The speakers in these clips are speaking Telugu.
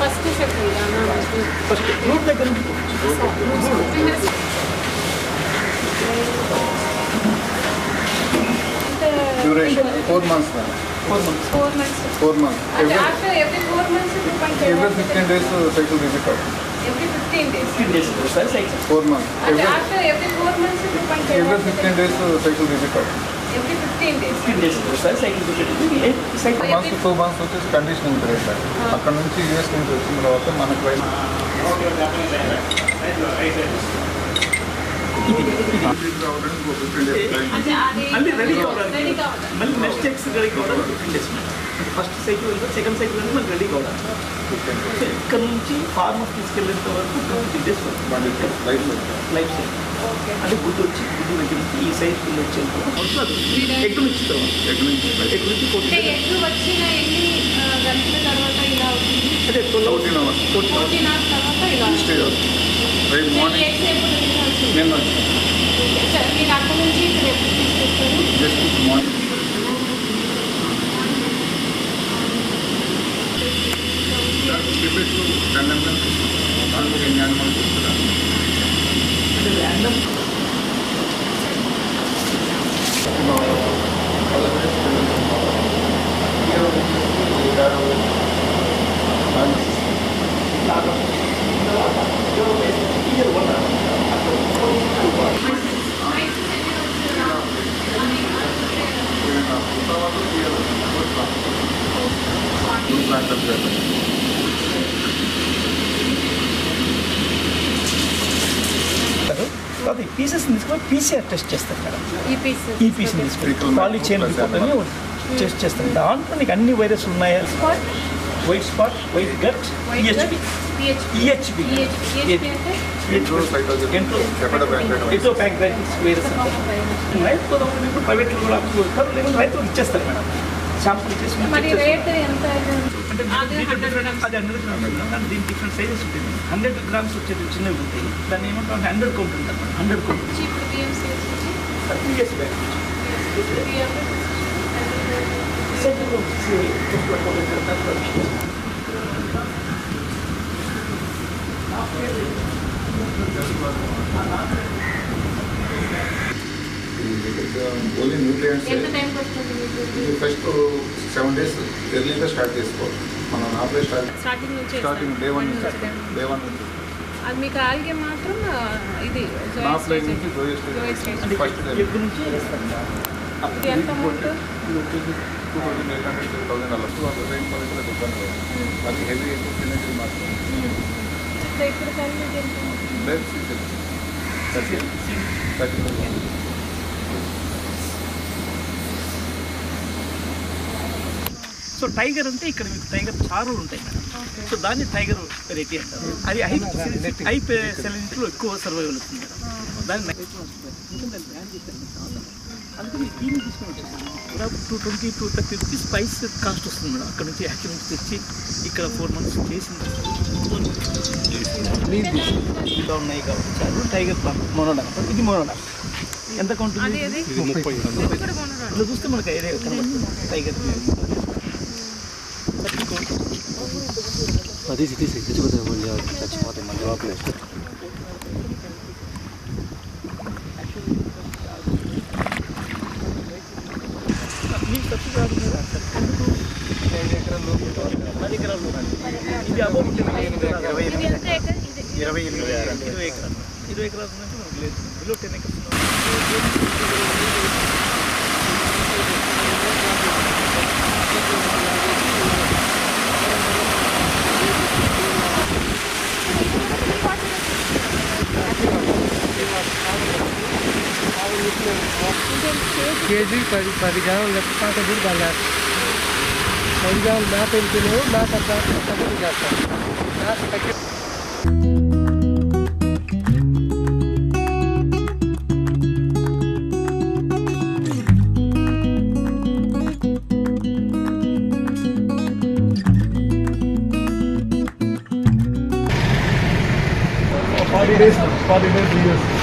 फ़र्स्ट से खरीदाना फ़र्स्ट रोड तक duration four months now four months four months four months every, after every four months you can every 15 days uh, cycle visit out every 15 days 15 days cycle four months every, after every four months you can every 15 days uh, cycle visit out days cycle repeat అవుతుంది every fifteen days fifteen days ఒకసారి సైకిల్ పెట్టింది సైకిల్ మంత్స్ టూ మంత్స్ వచ్చేసి కండిషనింగ్ పీరియడ్ సార్ అక్కడ నుంచి యూఎస్ నుంచి వచ్చిన తర్వాత మనకు రైట్ రావడానికి ఒక ఫిఫ్టీన్ డేస్ టైం అంటే అది మళ్ళీ రెడీ కావడానికి రెడీ కావాలి మళ్ళీ నెక్స్ట్ ఎక్స్ రెడీ కావడానికి ఫిఫ్టీన్ డేస్ ఫస్ట్ సైకిల్ వెళ్తే సెకండ్ సైకిల్ వెళ్తే మళ్ళీ రెడీ కావడానికి ఫిఫ్టీన్ డేస్ సో ఇక్కడ నుంచి ఫార్మర్ తీసుకెళ్ళేంత వరకు ఫిఫ్టీన్ డేస్ బండి లైఫ్ లైఫ్ సైకిల్ అంటే గుడ్డు వచ్చి గుడ్డు దగ్గర నుంచి ఈ సైకిల్ వచ్చేంత వరకు వస్తుంది. ఎగ్గు నుంచి తర్వాత? నుంచి ఎగ్గు నుంచి ఎన్ని అంటే twelve fourteen hours fourteen hours stay right morning నేను వచ్చి. సరే మీరు అక్కడ నుంచి ఇక్కడ ఎప్పుడు Gracias. పీసీఆర్ టెస్ట్ చేస్తారు మేడం. ఈ పీస్ ఈ పీస్ తీసుకొని పాలీ చైన్ రిపోర్ట్ అని టెస్ట్ చేస్తారు. దాంట్లో నీకు అన్ని వైరస్ ఉన్నాయా? Spot white spot white gut EHP EHP ఎంతో ప్యాంక్రైటిస్ వైరస్ ఇప్పుడు ప్రైవేట్లో కూడా లేకపోతే రైతులకు ఇచ్చేస్తారు మేడం. శాంపుల్ ఇచ్చేసి మరి రేట్ ఎంత అంటే అది దీంట్లో different- అది హండ్రెడ్ గ్రామ్స్ మేడం కానీ దీనికి డిఫరెంట్ సైజెస్ ఉంటుంది హండ్రెడ్ గ్రామ్స్ వచ్చేది చిన్నవి ఉంటాయి దాన్ని ఏమంటాం హండ్రెడ్ కౌంట్ ఉంటుంది hundred count cheap BMC three years back only nutrients ఇది ఫస్ట్ సెవెన్ డేస్ ఎర్లీగా స్టార్ట్ చేసుకోవాలి. మనం నాపే start starting day one. Day one నుంచి. అది మీకు ఆల్గే మాత్రం ఇది. ఫస్ట్ ఎగ్గు నుంచి? ఇది ఎంత amount? Two thousand eight hundred two thousand అలా టూ అది హెవీ ఎక్కువ తినేది మాత్రం ఇప్పుడు థర్టీ సో టైగర్ అంటే ఇక్కడ మీకు టైగర్ చారులు ఉంటాయి మేడం. సో దాన్ని టైగర్ వెరైటీ అంటారు. అది హై హై సెలెన్స్లో ఎక్కువ సర్వైవల్ అవుతుంది మేడం. దాన్ని అందుకని దీన్ని తీసుకొని వచ్చేసాను దాదాపు two twenty two thirty rupees price cost వస్తుంది మేడం. అక్కడ నుంచి యాక్చువల్ నుంచి తెచ్చి ఇక్కడ ఫోర్ మంత్స్ చేసిన ఇలా ఉన్నాయి కాబట్టి చాలు. టైగర్ మోనోడా. ఇది మోనోడా. ఎంత కొనరా ఇట్లా చూస్తే మనకు ఐడియా కనబడుతుంది. టైగర్ ఎందుకు ఐదు ఎకరాల లోపు పది ఎకరాలు ఇది అబౌవ్ ఇరవై ఇది ఎనిమిది ఎంత ఎకర్ ఇది ఇరవై ఎనిమిది ఎకరాలు ఇరవై ఎకరాలు ఇరవై ఎకరాలు ఉన్నట్టు మనకు లేదు బిలో టెన్ ఎకర్స్ కేజీ పది పది గ్రాములు లెక్క పాక కూడా దాని పది గ్రాములు మేత వెళ్తున్నావు మేత తగ్గుతూ చేస్తాం మేత తగ్గి ఫార్టీ డేస్ ఫార్టీ డేస్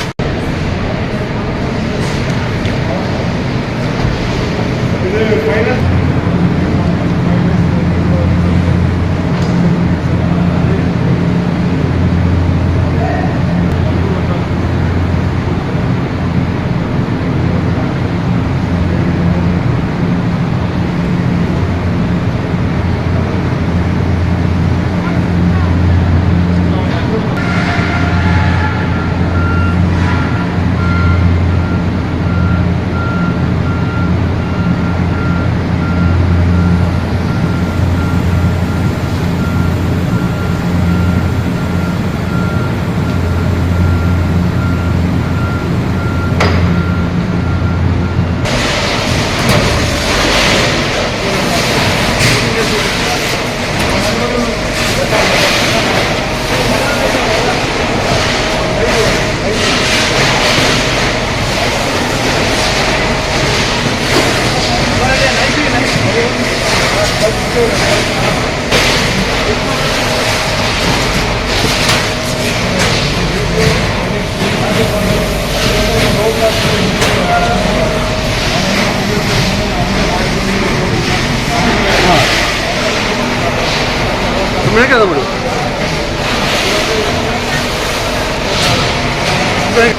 ഇവിടേക്ക് അത് വിടും Thank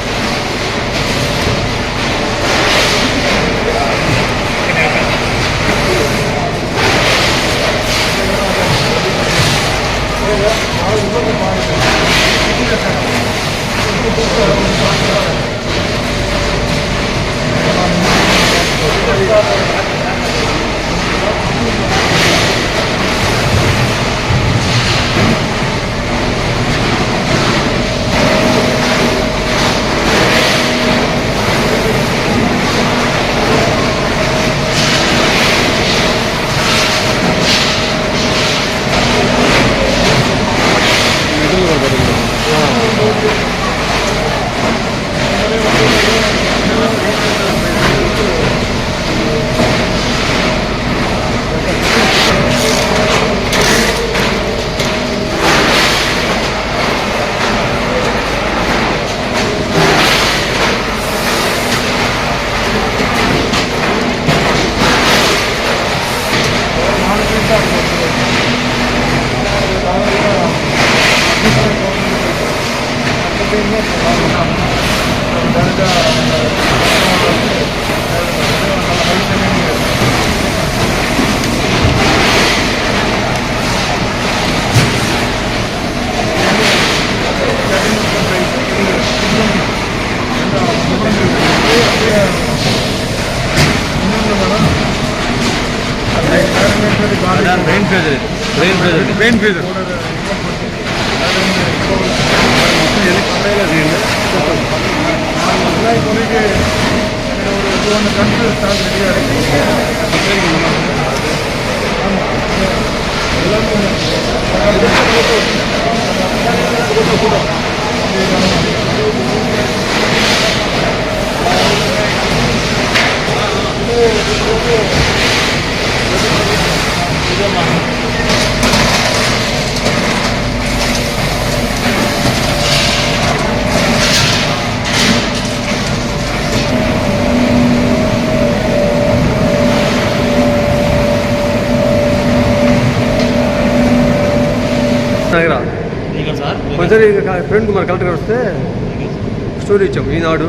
you. Pain fever Thank you. కొంచెం ఫ్రెండ్ కుమార్ కలెక్టర్ వస్తే స్టోరీ ఇచ్చాం ఈనాడు.